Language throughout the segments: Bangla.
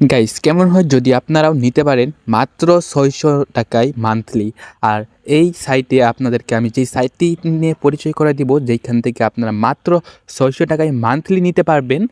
গাইস কেমন হয় যদি আপনারাও নিতে পারেন মাত্র ছয়শো টাকায় মান্থলি আর এই সাইটে আপনাদেরকে আমি যেই সাইটটি নিয়ে পরিচয় করে দিব, যেইখান থেকে আপনারা মাত্র ছয়শো টাকায় মান্থলি নিতে পারবেন।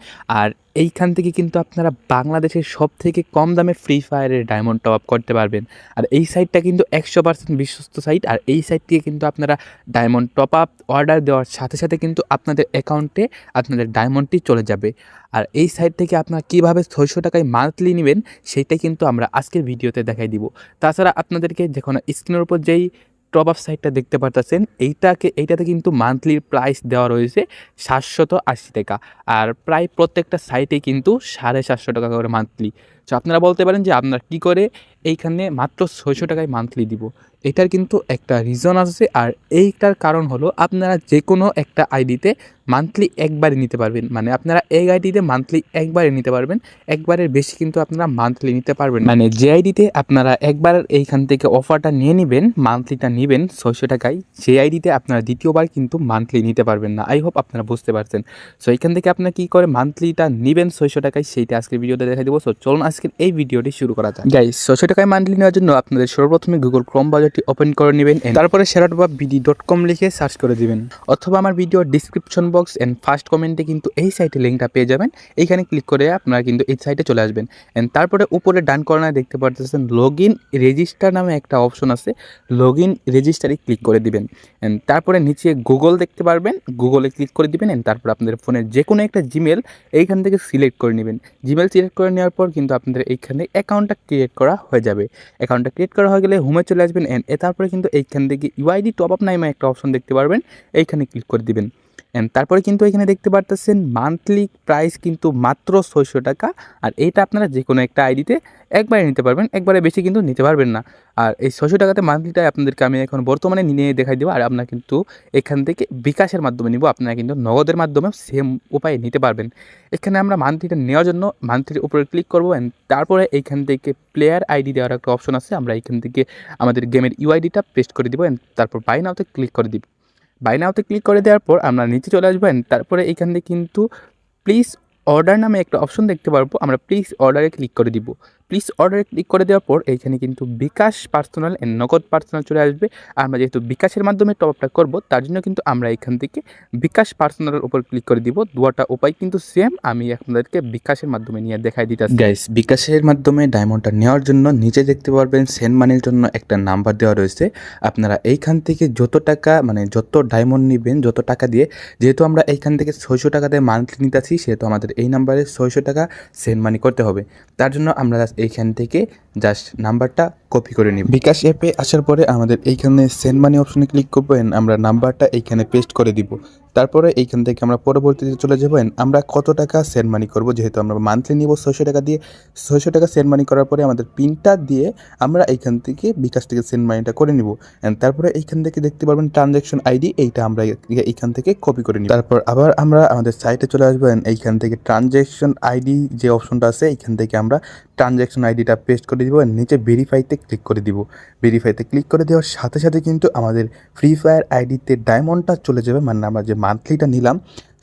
আর এইখান থেকে কিন্তু আপনারা বাংলাদেশের সব থেকে কম দামে ফ্রি ফায়ারের ডায়মন্ড টপ আপ করতে পারবেন। আর এই সাইটটা কিন্তু একশো পার্সেন্ট বিশ্বস্ত সাইট আর এই সাইট থেকে কিন্তু আপনারা ডায়মন্ড টপ আপ অর্ডার দেওয়ার সাথে সাথে কিন্তু আপনাদের অ্যাকাউন্টে আপনাদের ডায়মন্ডটি চলে যাবে। আর এই সাইট থেকে আপনারা কীভাবে ছয়শো টাকায় মান্থলি নেবেন সেইটাই কিন্তু আমরা আজকের ভিডিওতে দেখাই দিব। তাছাড়া আপনাদেরকে যে কোনো স্ক্রিনের উপর যেই টপ আপ সাইডটা দেখতে পারতেছেন, এইটাকে, এইটাতে কিন্তু মান্থলির প্রাইস দেওয়া রয়েছে সাতশত আশি টাকা। আর প্রায় প্রত্যেকটা সাইটে কিন্তু সাড়ে সাতশো টাকা করে মান্থলি তো আপনারা বলতে পারেন যে আপনার কি করে এইখানে মাত্র ছয়শো টাকায় মান্থলি দিব। এটার কিন্তু একটা রিজন আছে আর এইটার কারণ হলো আপনারা যে কোনো একটা আইডিতে মান্থলি একবারে নিতে পারবেন। মানে আপনারা এই আইডিতে মান্থলি একবারে নিতে পারবেন, একবারের বেশি কিন্তু আপনারা মান্থলি নিতে পারবেন। মানে যে আইডিতে আপনারা একবার এইখান থেকে অফারটা নিয়ে নেবেন মান্থলিটা নেবেন ছয়শো টাকায়, সেই আইডিতে আপনারা দ্বিতীয়বার কিন্তু মান্থলি নিতে পারবেন না। আই হোপ আপনারা বুঝতে পারছেন। সো এখান থেকে আপনারা কী করে মান্থলিটা নেবেন ছয়শো টাকায়, সেইটা আজকের ভিডিওতে দেখা দেবো। সো চলুন আজকের এই ভিডিওটি শুরু করা যায় গাইস ছশো টাকায় মান্থলি নেওয়ার জন্য আপনাদের সর্বপ্রথমে গুগল ক্রোম বাজারটি ওপেন করে নেবেন তারপরে তারপরে সেরাটবা বিডি ডট কম লিখে সার্চ করে দিবেন। অথবা আমার video description box and first কমেন্টে কিন্তু এই সাইটে লিঙ্কটা পেয়ে যাবেন। এইখানে ক্লিক করে আপনারা কিন্তু এই সাইটে চলে আসবেন। অ্যান্ড তারপরে উপরে ডান কর্নারে দেখতে পারতেছেন লগ ইন রেজিস্টার নামে একটা অপশন আছে। লগ ইন রেজিস্টারে ক্লিক করে দিবেন। অ্যান্ড তারপরে নিচে গুগল দেখতে পারবেন। গুগলে ক্লিক করে দিবেন অ্যান্ড তারপর আপনাদের ফোনের যে কোনো একটা জিমেল এইখান থেকে সিলেক্ট করে নেবেন। জিমেল সিলেক্ট করে নেওয়ার পর কিন্তু আপনাদের এইখানে অ্যাকাউন্টটা ক্রিয়েট করা হয়ে যাবে। অ্যাকাউন্টটা ক্রিয়েট করা হয়ে গেলে হোমে চলে আসবেন অ্যান্ড তারপরে কিন্তু এইখান থেকে ইউআইডি টপ আপ নামে একটা অপশন দেখতে পারবেন। এইখানে ক্লিক করে দিবেন। তারপরে কিন্তু এখানে দেখতে পারতেছেন মান্থলি প্রাইস কিন্তু মাত্র ছয়শো টাকা। আর এইটা আপনারা যে কোনো একটা আইডিতে একবারে নিতে পারবেন, একবারে বেশি কিন্তু নিতে পারবেন না। আর এই ছয়শো টাকাতে মান্থলিটা আপনাদেরকে আমি এখন বর্তমানে নিয়ে দেখাই দেবো, আর আপনারা কিন্তু এখান থেকে বিকাশের মাধ্যমে নিব। আপনারা কিন্তু নগদের মাধ্যমে সেম উপায়ে নিতে পারবেন। এখানে আমরা মান্থলিটা নেওয়ার জন্য মান্থলির উপরে ক্লিক করব। অ্যান্ড তারপরে এইখান থেকে প্লেয়ার আইডি দেওয়ার একটা অপশন আছে। আমরা এখান থেকে আমাদের গেমের ইউআইডিটা পেস্ট করে দিব। অ্যান্ড তারপর বাই নাওতে ক্লিক করে দিব। বাই নাওতে ক্লিক করে দেওয়ার পর আমরা নিচে চলে আসবেন তারপরে এখান থেকে কিন্তু প্লিজ অর্ডার নামে একটা অপশন দেখতে পারব। আমরা প্লিজ অর্ডারে ক্লিক করে দিব। প্লিজ অর্ডারে ক্লিক করে দেওয়ার পর এইখানে কিন্তু bKash personal and Nagad personal চলে আসবে। আমরা যেহেতু বিকাশের মাধ্যমে টপ আপটা করব, তার জন্য কিন্তু আমরা এখান থেকে বিকাশ পার্সোনালের উপর ক্লিক করে দিব। দুয়াটা উপায় কিন্তু সেম আমি আপনাদেরকে বিকাশের মাধ্যমে নিয়ে দেখাই দিতে গাইস বিকাশের মাধ্যমে ডায়মন্ডটা নেওয়ার জন্য নিচে দেখতে পারবেন সেন্ড মানির জন্য একটা নাম্বার দেওয়া রয়েছে। আপনারা এইখান থেকে যত টাকা মানে যত ডায়মন্ড নেবেন, যত টাকা দিয়ে, যেহেতু আমরা এইখান থেকে ছয়শো টাকাতে মান্থলি নিতেছি, সেহেতু আমাদের এই নাম্বারে ছয়শো টাকা সেন্ড মানি করতে হবে। তার জন্য আমরা এইখান থেকে জাস্ট নাম্বারটা কপি করে নিব। বিকাশ অ্যাপে আসার পরে আমাদের এইখানে সেন্ড মানি অপশনে ক্লিক করব আমরা নাম্বারটা এইখানে পেস্ট করে দিব। তারপরে এইখান থেকে আমরা পরবর্তীতে চলে যাব and আমরা কত টাকা সেন্ড মানি করব? যেহেতু আমরা মান্থলি নিব ছয়শো টাকা দিয়ে, ছয়শো টাকা সেন্ড মানি করার পরে আমাদের পিনটা দিয়ে আমরা এইখান থেকে বিকাশ থেকে সেন্ড মানিটা করে নিব। অ্যান্ড তারপরে এইখান থেকে দেখতে পারবেন ট্রানজ্যাকশন আইডি এইটা আমরা এইখান থেকে কপি করে নিব। তারপর আবার আমরা আমাদের সাইটে চলে আসব এইখান থেকে ট্রানজ্যাকশন আইডি যে অপশনটা আছে, এইখান থেকে আমরা ট্রানজ্যাকশন আইডিটা পেস্ট করে দিব নিচে ভেরিফাইতে ক্লিক করে দিব। ভেরিফাইতে ক্লিক করে দেওয়ার সাথে সাথে কিন্তু আমাদের ফ্রি ফায়ার আইডিতে ডায়মন্ডটা চলে যাবে মানে আমরা যে মান্থলিটা নিলাম,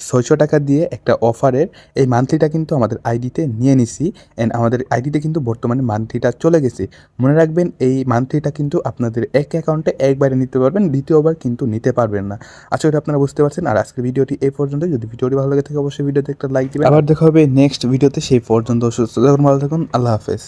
ছয়শো টাকা দিয়ে একটা অফারের এই মান্থলিটা কিন্তু আমাদের আইডিতে নিয়ে নিছি অ্যান্ড আমাদের আইডিতে কিন্তু বর্তমানে মান্থলিটা চলে গেছে। মনে রাখবেন, এই মান্থলিটা কিন্তু আপনাদের এক অ্যাকাউন্টে একবারে নিতে পারবেন, দ্বিতীয়বার কিন্তু নিতে পারবেন না। আশা করি আপনারা বুঝতে পারছেন, আর আজকের ভিডিওটি এই পর্যন্ত। যদি ভিডিওটি ভালো লাগে থাকে, অবশ্যই ভিডিওতে একটা লাইক দিবেন। আবার দেখা হবে নেক্সট ভিডিওতে সেই পর্যন্ত সুস্থ থাকুন, ভালো থাকুন, আল্লাহ হাফেজ।